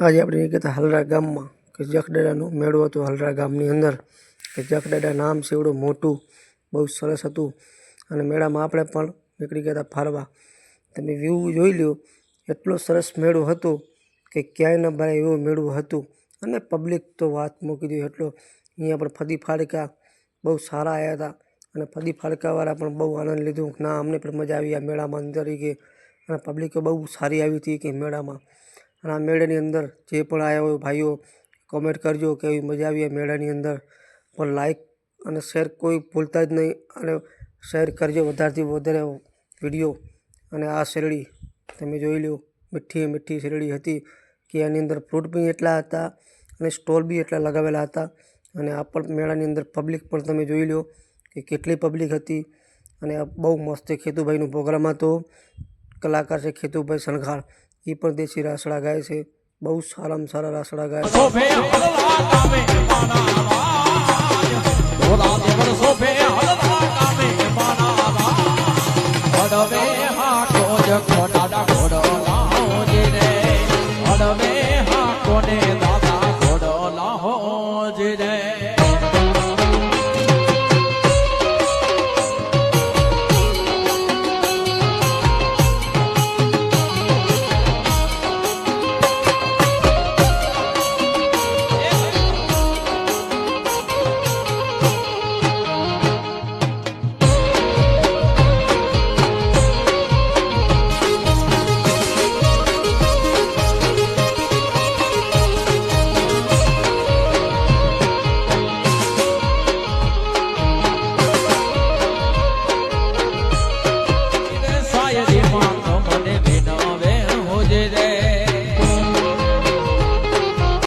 આજે આપણે કહેતા હલરા ગામમાં કે જખડાડાનો મેળો હતો હલરા ગામની અંદર, કે જખડાડા નામ છે એવડું મોટું, બહુ સરસ હતું. અને મેળામાં આપણે પણ નીકળી ગયા હતા ફરવા. તમે વ્યૂ જોઈ લ્યો, એટલો સરસ મેળો હતો કે ક્યાંય ન ભરાય એવો મેળો હતું. અને પબ્લિક તો વાત મૂકી દીધી એટલો. અહીંયા પણ ફદી ફાડકા બહુ સારા આવ્યા હતા. અને ફદી ફાડકાવાળા પણ બહુ આનંદ લીધો. ના, અમને પણ મજા આવી આ મેળામાં અંદર કે, અને પબ્લિકો બહુ સારી આવી હતી કે મેળામાં. આ મેળાની અંદર જે પણ આવ્યા હોય ભાઈઓ કોમેન્ટ કરજો કે એવી મજા આવી મેળાની અંદર. પણ લાઈક અને શેર કોઈ ભૂલતા જ નહીં અને શેર કરજો વધારેથી વધારે વીડિયો અને આ શેરડી તમે જોઈ લો મીઠી મીઠી શેરડી હતી કે એની અંદર ફ્રૂટ બી એટલા હતા અને સ્ટોલ બી એટલા લગાવેલા હતા. અને આ પણ મેળાની અંદર પબ્લિક પણ તમે જોઈ લો કે કેટલી પબ્લિક હતી. અને બહુ મસ્ત ખેતુભાઈનો પ્રોગ્રામ હતો. કલાકાર છે ખેતુભાઈ સણઘાર ये परदेसी रासड़ा गाय से बहुत सारा में सारा रासड़ा गाय olvidé.